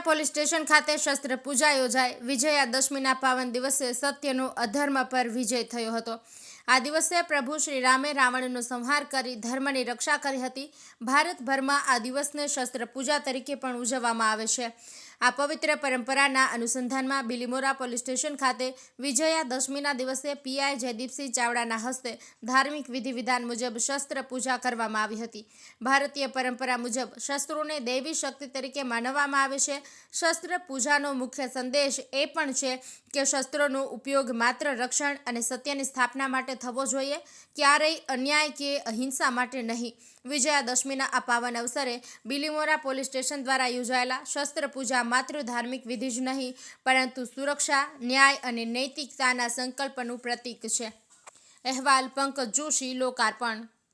Police station ખાતે શસ્ત્ર પૂજા યોજાઈ. વિજયાદશમીના પાવન દિવસે સત્યનો અધર્મ પર વિજય થયો હતો. આ દિવસે પ્રભુ શ્રી રામે રાવણનો સંહાર કરી ધર્મની રક્ષા કરી હતી. ભારતભરમાં આ દિવસને શસ્ત્ર પૂજા તરીકે પણ ઉજવવામાં આવે છે. આ પવિત્ર પરંપરાના અનુસંધાનમાં બિલીમોરા પોલીસ સ્ટેશન ખાતે વિજયાદશમીના દિવસે પીઆઈ જયદીપસિંહ ચાવડાના હસ્તે ધાર્મિક વિધિ વિધાન મુજબ શસ્ત્ર પૂજા કરવામાં આવી હતી. ભારતીય પરંપરા મુજબ શસ્ત્રોને દૈવી શક્તિ તરીકે માનવામાં આવે છે. શસ્ત્ર પૂજાનો મુખ્ય સંદેશ એ પણ છે કે શસ્ત્રોનો ઉપયોગ માત્ર રક્ષણ અને સત્યની સ્થાપના માટે થવો જોઈએ, ક્યારેય અન્યાય કે અહિંસા માટે નહીં. વિજયાદશમીના આ પાવન અવસરે બિલીમોરા પોલીસ સ્ટેશન દ્વારા યોજાયેલા શસ્ત્ર પૂજા માત્ર ધાર્મિક વિધિ જ નહીં, પરંતુ સુરક્ષા, ન્યાય અને નૈતિકતાના સંકલ્પનું પ્રતીક છે. અહેવાલ, પંકજ જોશી, લોકાર્પણ.